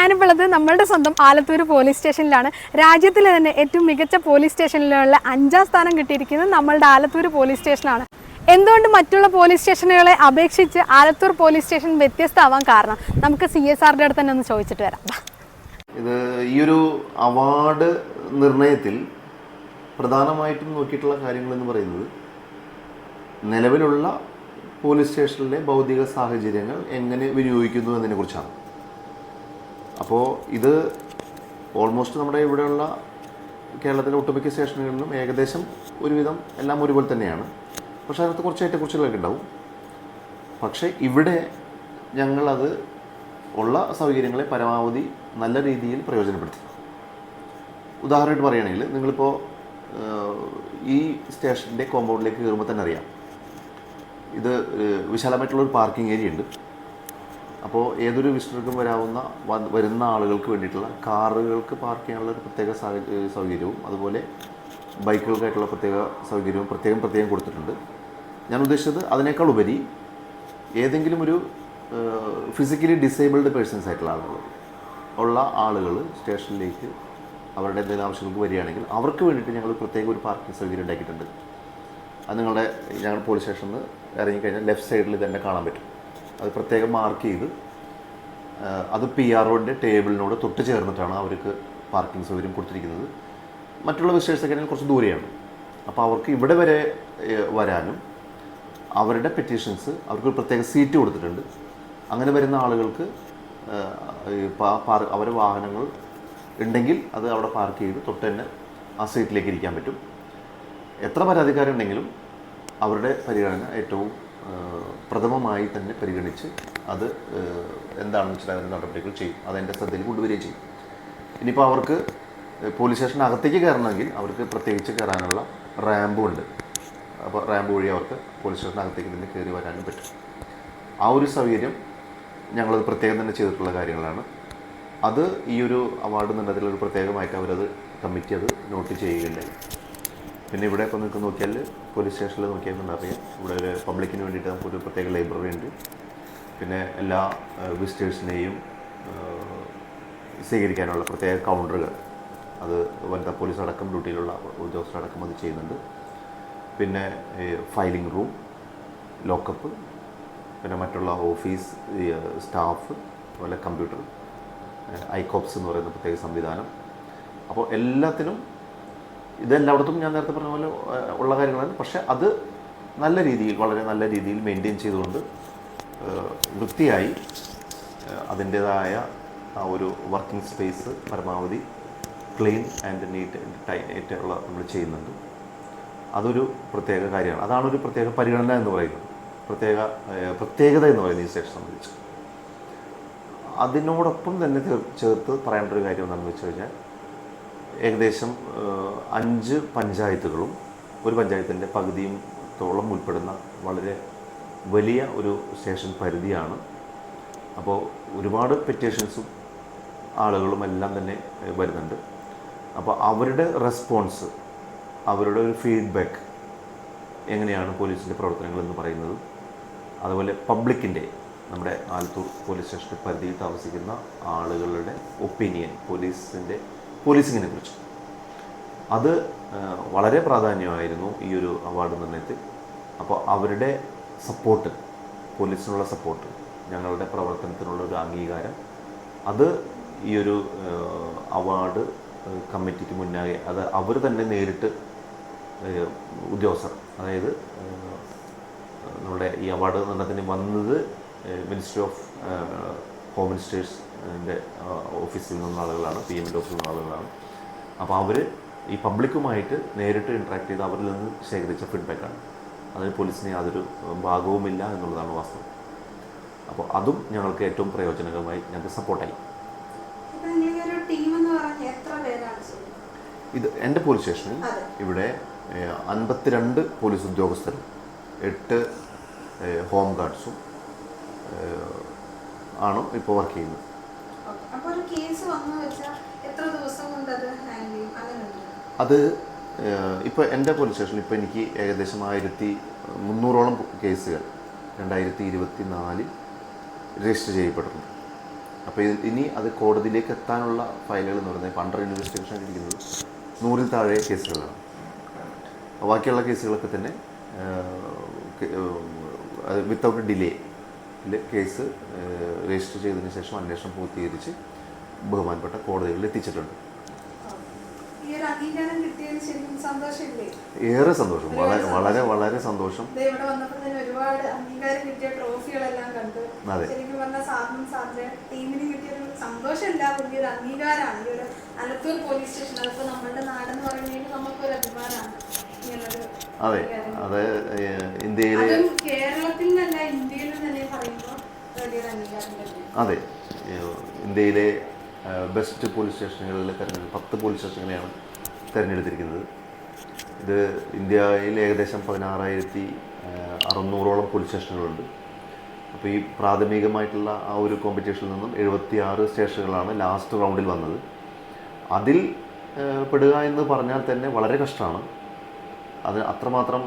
ഞാനിപ്പോൾ ഉള്ളത് നമ്മളുടെ സ്വന്തം ആലത്തൂർ പോലീസ് സ്റ്റേഷനിലാണ്. രാജ്യത്തിലെ തന്നെ ഏറ്റവും മികച്ച പോലീസ് സ്റ്റേഷനിലുള്ള അഞ്ചാം സ്ഥാനം കിട്ടിയിരിക്കുന്നത് നമ്മളുടെ ആലത്തൂർ പോലീസ് സ്റ്റേഷനാണ് എന്തുകൊണ്ട് മറ്റുള്ള പോലീസ് സ്റ്റേഷനുകളെ അപേക്ഷിച്ച് ആലത്തൂർ പോലീസ് സ്റ്റേഷൻ വ്യത്യസ്തമാവാൻ കാരണം? നമുക്ക് സി എസ് ആറിന്റെ അടുത്ത് തന്നെ ഒന്ന് ചോദിച്ചിട്ട് വരാം. ഇത് ഈ ഒരു അവാർഡ് നിർണയത്തിൽ പ്രധാനമായിട്ടും നോക്കിയിട്ടുള്ള കാര്യങ്ങൾ എന്ന് പറയുന്നത് നിലവിലുള്ള പോലീസ് സ്റ്റേഷനിലെ ഭൗതിക സാഹചര്യങ്ങൾ എങ്ങനെ വിനിയോഗിക്കുന്നു എന്നതിനെ കുറിച്ചാണ് അപ്പോൾ ഇത് ഓൾമോസ്റ്റ് നമ്മുടെ ഇവിടെയുള്ള കേരളത്തിലെ ഒട്ടുമിക്ക സ്റ്റേഷനുകളിലും ഏകദേശം ഒരുവിധം എല്ലാം ഒരുപോലെ തന്നെയാണ്. പക്ഷേ അതിനകത്ത് കുറച്ച് ഏറ്റക്കുറിച്ചുകളൊക്കെ ഉണ്ടാവും. പക്ഷേ ഇവിടെ ഞങ്ങളത് ഉള്ള സൗകര്യങ്ങളെ പരമാവധി നല്ല രീതിയിൽ പ്രയോജനപ്പെടുത്തി. ഉദാഹരണമായിട്ട് പറയുകയാണെങ്കിൽ നിങ്ങളിപ്പോൾ ഈ സ്റ്റേഷന്റെ കോമ്പൗണ്ടിലേക്ക് കയറുമ്പോൾ തന്നെ അറിയാം. ഇത് വിശാലമായിട്ടുള്ള ഒരു പാർക്കിംഗ് ഏരിയ ഉണ്ട്. അപ്പോൾ ഏതൊരു വിസിറ്റർക്കും വരാവുന്ന വരുന്ന ആളുകൾക്ക് വേണ്ടിയിട്ടുള്ള കാറുകൾക്ക് പാർക്ക് ചെയ്യാനുള്ള ഒരു പ്രത്യേക സൗകര്യവും അതുപോലെ ബൈക്കുകൾക്കായിട്ടുള്ള പ്രത്യേക സൗകര്യവും പ്രത്യേകം പ്രത്യേകം കൊടുത്തിട്ടുണ്ട്. ഞാൻ ഉദ്ദേശിച്ചത് അതിനേക്കാൾ ഉപരി ഏതെങ്കിലും ഒരു ഫിസിക്കലി ഡിസേബിൾഡ് പേഴ്സൺസ് ആയിട്ടുള്ള ആളുകൾ ഉള്ള ആളുകൾ സ്റ്റേഷനിലേക്ക് അവരുടെ എന്തെങ്കിലും ആവശ്യങ്ങൾക്ക് വരികയാണെങ്കിൽ അവർക്ക് വേണ്ടിയിട്ട് ഞങ്ങൾ പ്രത്യേക ഒരു പാർക്കിംഗ് സൗകര്യം ഉണ്ടാക്കിയിട്ടുണ്ട്. അത് നിങ്ങളുടെ ഞങ്ങളുടെ പോലീസ് സ്റ്റേഷനിൽ നിന്ന് ഇറങ്ങിക്കഴിഞ്ഞാൽ ലെഫ്റ്റ് സൈഡിൽ തന്നെ കാണാൻ പറ്റും. അത് പ്രത്യേകം മാർക്ക് ചെയ്ത് അത് പി ആർ ഒന്റെ ടേബിളിനോട് തൊട്ട് ചേർന്നിട്ടാണ് അവർക്ക് പാർക്കിംഗ് സൗകര്യം കൊടുത്തിരിക്കുന്നത്. മറ്റുള്ള വിശേഷ സെക്കൻഡിൽ കുറച്ച് ദൂരെയാണ്. അപ്പോൾ അവർക്ക് ഇവിടെ വരെ വരാനും അവരുടെ പെറ്റീഷൻസ് അവർക്ക് പ്രത്യേക സീറ്റ് കൊടുത്തിട്ടുണ്ട്. അങ്ങനെ വരുന്ന ആളുകൾക്ക് അവരുടെ വാഹനങ്ങൾ ഉണ്ടെങ്കിൽ അത് അവിടെ പാർക്ക് ചെയ്ത് തൊട്ട് തന്നെ ആ സീറ്റിലേക്ക് ഇരിക്കാൻ പറ്റും. എത്ര പരാതിക്കാരുണ്ടെങ്കിലും അവരുടെ പരിഗണന ഏറ്റവും പ്രഥമമായി തന്നെ പരിഗണിച്ച് അത് എന്താണെന്ന് വെച്ചാൽ അതിന്റെ നടപടികൾ ചെയ്യും. അതെന്റെ ശ്രദ്ധയിൽ കൊണ്ടുവരികയും ചെയ്യും. ഇനിയിപ്പോൾ അവർക്ക് പോലീസ് സ്റ്റേഷൻ അകത്തേക്ക് കയറണമെങ്കിൽ അവർക്ക് പ്രത്യേകിച്ച് കയറാനുള്ള റാമ്പും ഉണ്ട്. അപ്പോൾ റാമ്പ് വഴി അവർക്ക് പോലീസ് സ്റ്റേഷൻ അകത്തേക്ക് തന്നെ കയറി വരാനും പറ്റും. ആ ഒരു സൗകര്യം ഞങ്ങളത് പ്രത്യേകം തന്നെ ചെയ്തിട്ടുള്ള കാര്യങ്ങളാണ്. അത് ഈ ഒരു അവാർഡ് നിന്നതിൽ ഒരു പ്രത്യേകമായിട്ട് അവരത് കമ്മിറ്റി അത് നോട്ട് ചെയ്യുകയുണ്ടായി. പിന്നെ ഇവിടെ ഇപ്പോൾ നിങ്ങൾക്ക് നോക്കിയാൽ പോലീസ് സ്റ്റേഷനിൽ നോക്കിയാൽ അറിയാം. ഇവിടെ ഒരു പബ്ലിക്കിന് വേണ്ടിയിട്ട് നമുക്കൊരു പ്രത്യേക ലൈബ്രറി ഉണ്ട്. പിന്നെ എല്ലാ വിസിറ്റേഴ്സിനെയും സ്വീകരിക്കാനുള്ള പ്രത്യേക കൗണ്ടറുകൾ അത് വനിതാ പോലീസ് അടക്കം ഡ്യൂട്ടിയിലുള്ള ഉദ്യോഗസ്ഥരടക്കം അത് ചെയ്യുന്നുണ്ട്. പിന്നെ ഫയലിംഗ് റൂം ലോക്കപ്പ് പിന്നെ മറ്റുള്ള ഓഫീസ് സ്റ്റാഫ് അതുപോലെ കമ്പ്യൂട്ടർ ഐകോപ്സ് എന്ന് പറയുന്ന പ്രത്യേക സംവിധാനം. അപ്പോൾ എല്ലാത്തിനും ഇതെല്ലായിടത്തും ഞാൻ നേരത്തെ പറഞ്ഞ പോലെ ഉള്ള കാര്യങ്ങളാണ്. പക്ഷെ അത് നല്ല രീതിയിൽ വളരെ നല്ല രീതിയിൽ മെയിന്റെയിൻ ചെയ്തുകൊണ്ട് വൃത്തിയായി അതിന്റേതായ ആ ഒരു വർക്കിംഗ് സ്പേസ് പരമാവധി ക്ലീൻ ആൻഡ് നീറ്റ് ടൈറ്റ് ഉള്ള നമ്മൾ ചെയ്യുന്നുണ്ട്. അതൊരു പ്രത്യേക കാര്യമാണ്. അതാണ് ഒരു പ്രത്യേക പരിഗണന എന്ന് പറയുന്നത്. പ്രത്യേക പ്രത്യേകത എന്ന് പറയുന്നത് ഈ സ്റ്റേഷൻ സംബന്ധിച്ച്. അതിനോടൊപ്പം തന്നെ ചേർത്ത് പറയേണ്ട ഒരു കാര്യം എന്താണെന്ന് വെച്ച് കഴിഞ്ഞാൽ ഏകദേശം അഞ്ച് പഞ്ചായത്തുകളും ഒരു പഞ്ചായത്തിന്റെ പകുതിയും തോളം ഉൾപ്പെടുന്ന വളരെ വലിയ ഒരു സ്റ്റേഷൻ പരിധിയാണ്. അപ്പോൾ ഒരുപാട് പെറ്റീഷൻസും ആളുകളും എല്ലാം തന്നെ വരുന്നുണ്ട്. അപ്പോൾ അവരുടെ റെസ്പോൺസ് അവരുടെ ഒരു ഫീഡ്ബാക്ക് എങ്ങനെയാണ് പോലീസിന്റെ പ്രവർത്തനങ്ങൾ എന്ന് പറയുന്നത് അതുപോലെ പബ്ലിക്കിന്റെ നമ്മുടെ ആലത്തൂർ പോലീസ് സ്റ്റേഷന്റെ പരിധിയിൽ താമസിക്കുന്ന ആളുകളുടെ ഒപ്പീനിയൻ പോലീസിന്റെ പോലീസിങ്ങിനെ കുറിച്ച് അത് വളരെ പ്രാധാന്യമായിരുന്നു ഈ ഒരു അവാർഡ് നിർണയത്തിൽ. അപ്പോൾ അവരുടെ സപ്പോർട്ട് പോലീസിനുള്ള സപ്പോർട്ട് ഞങ്ങളുടെ പ്രവർത്തനത്തിനുള്ള ഒരു അംഗീകാരം അത് ഈ ഒരു അവാർഡ് കമ്മിറ്റിക്ക് മുന്നാകെ അത് അവർ തന്നെ നേരിട്ട് ഉദ്യോഗസ്ഥർ അതായത് നമ്മുടെ ഈ അവാർഡ് നിർണയത്തിന് വന്നത് മിനിസ്ട്രി ഓഫ് ഹോം മിനിസ്റ്റേഴ്സിന്റെ ഓഫീസിൽ നിന്നുള്ള ആളുകളാണ് പി എമ്മിന്റെ ഓഫീസിൽ നിന്നുള്ള ആളുകളാണ്. അപ്പോൾ അവർ ഈ പബ്ലിക്കുമായിട്ട് നേരിട്ട് ഇൻട്രാക്ട് ചെയ്ത് അവരിൽ നിന്ന് ശേഖരിച്ച ഫീഡ്ബാക്കാണ് അതിന് പോലീസിന് യാതൊരു ഭാഗവുമില്ല എന്നുള്ളതാണ് വാസ്തവം. അപ്പോൾ അതും ഞങ്ങൾക്ക് ഏറ്റവും പ്രയോജനകരമായി ഞങ്ങൾക്ക് സപ്പോർട്ടായി ഇത് എന്റെ പോലീസ് സ്റ്റേഷനിൽ ഇവിടെ അൻപത്തിരണ്ട് പോലീസ് ഉദ്യോഗസ്ഥരും എട്ട് ഹോം ഗാർഡ്സും ആണ് ഇപ്പോൾ വർക്ക് ചെയ്യുന്നത്? അത് ഇപ്പോൾ എന്റെ പോലീസ് സ്റ്റേഷനിൽ ഇപ്പോൾ എനിക്ക് ഏകദേശം ആയിരത്തി മുന്നൂറോളം കേസുകൾ രണ്ടായിരത്തി ഇരുപത്തി നാലിൽ രജിസ്റ്റർ ചെയ്യപ്പെട്ടിട്ടുണ്ട് അപ്പോൾ ഇനി അത് കോടതിയിലേക്ക് എത്താനുള്ള ഫയലുകൾ എന്ന് പറയുന്നത് ഇപ്പോൾ അണ്ടർ ഇൻവെസ്റ്റിഗേഷൻ ഇരിക്കുന്നത് നൂറിൽ താഴെ കേസുകളാണ് ബാക്കിയുള്ള കേസുകളൊക്കെ തന്നെ വിത്തൗട്ട് ഡിലേ കേസ് രജിസ്റ്റർ ചെയ്തതിന് ശേഷം അന്വേഷണം പൂർത്തീകരിച്ച് ബഹുമാനപ്പെട്ട കോടതികളിൽ എത്തിച്ചിട്ടുണ്ട്. ഏറെ സന്തോഷം. വളരെ വളരെ വളരെ സന്തോഷം. അതെ. അംഗീകാരമാണ്. ഈ ഒരു അലത്തൂർ പോലീസ് സ്റ്റേഷൻ അതിപ്പോ നമ്മുടെ നാടെന്ന് പറയുന്നത് നമുക്കൊരു അഭിമാനമാണ്. അതെ. അത് ഇന്ത്യയിലെ അതും ഇന്ത്യയിൽ ഇന്ത്യയിലെ ബെസ്റ്റ് പോലീസ് സ്റ്റേഷനുകളിൽ തെരഞ്ഞെടുപ്പ് പത്ത് പോലീസ് സ്റ്റേഷനുകളെയാണ് തിരഞ്ഞെടുത്തിരിക്കുന്നത്. ഇത് ഇന്ത്യയിൽ ഏകദേശം പതിനാറായിരത്തി അറുന്നൂറോളം പോലീസ് സ്റ്റേഷനുകളുണ്ട്. അപ്പോൾ ഈ പ്രാഥമികമായിട്ടുള്ള ആ ഒരു കോമ്പറ്റീഷനിൽ നിന്നും എഴുപത്തി ആറ് സ്റ്റേഷനുകളാണ് ലാസ്റ്റ് റൗണ്ടിൽ വന്നത്. അതിൽ പെടുക എന്ന് പറഞ്ഞാൽ തന്നെ വളരെ കഷ്ടമാണ്. അത് അത്രമാത്രം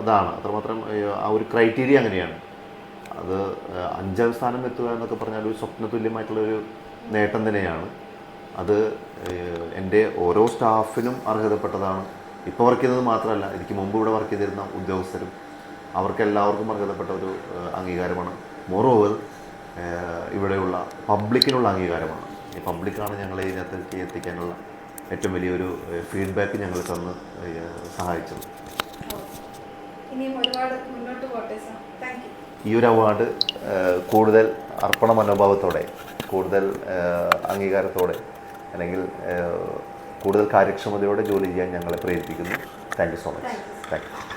അതാണ്. അത്രമാത്രം ആ ഒരു ക്രൈറ്റീരിയ അങ്ങനെയാണ്. അത് അഞ്ചാം സ്ഥാനം എത്തുക എന്നൊക്കെ പറഞ്ഞാൽ ഒരു സ്വപ്ന തുല്യമായിട്ടുള്ളൊരു നേട്ടം തന്നെയാണ്. അത് എന്റെ ഓരോ സ്റ്റാഫിനും അർഹതപ്പെട്ടതാണ്. ഇപ്പോൾ വർക്ക് ചെയ്തത് മാത്രമല്ല എനിക്ക് മുമ്പ് ഇവിടെ വർക്ക് ചെയ്തിരുന്ന ഉദ്യോഗസ്ഥരും അവർക്ക് എല്ലാവർക്കും അർഹതപ്പെട്ട ഒരു അംഗീകാരമാണ്. മോറോവർ ഇവിടെയുള്ള പബ്ലിക്കിനുള്ള അംഗീകാരമാണ്. ഈ പബ്ലിക്കാണ് ഞങ്ങളെ ഇതിനകത്തേക്ക് എത്തിക്കാനുള്ള ഏറ്റവും വലിയൊരു ഫീഡ്ബാക്ക് ഞങ്ങൾ തന്ന് സഹായിച്ചത് ഈ ഒരു അവാർഡ് കൂടുതൽ അർപ്പണ മനോഭാവത്തോടെ കൂടുതൽ അംഗീകാരത്തോടെ അല്ലെങ്കിൽ കൂടുതൽ കാര്യക്ഷമതയോടെ ജോലി ചെയ്യാൻ ഞങ്ങളെ പ്രേരിപ്പിക്കുന്നു. Thank you so much thank you